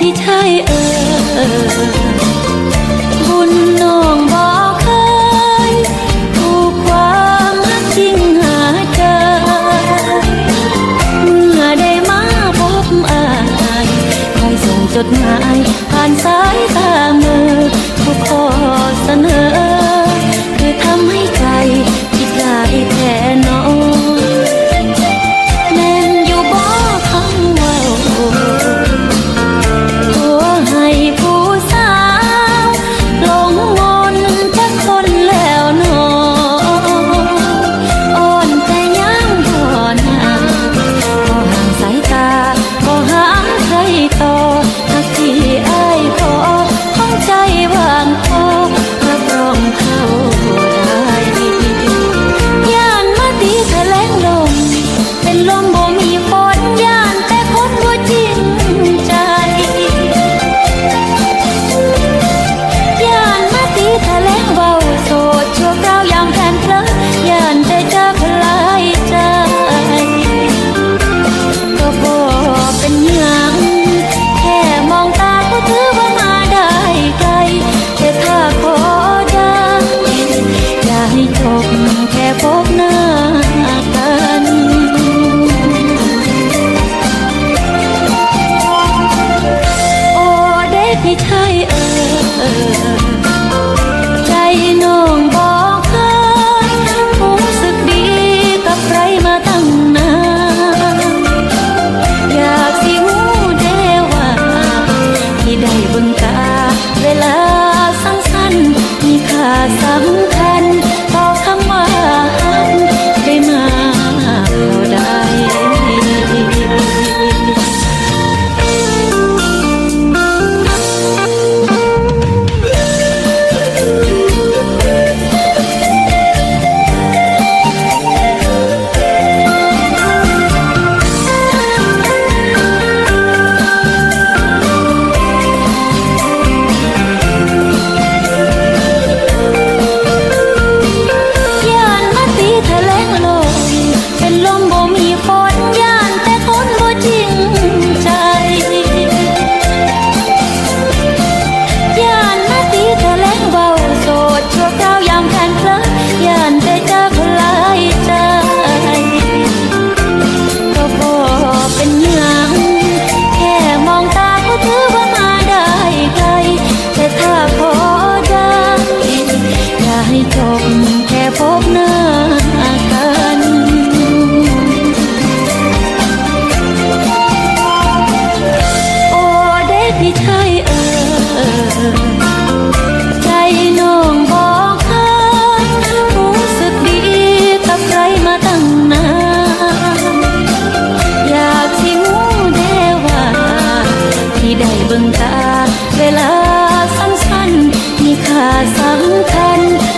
ที่ชายเออ บแค่พบหน้ากันโอ้เด็กไม่ใช่เออใจน้องบอกเคยรู้สึกดีกับใครมาตั้งนานอยากที่หูเดว่า ที่ได้บิ่งตาเวลาสั้นๆมีค่าสำคัญต่อ สำคัญ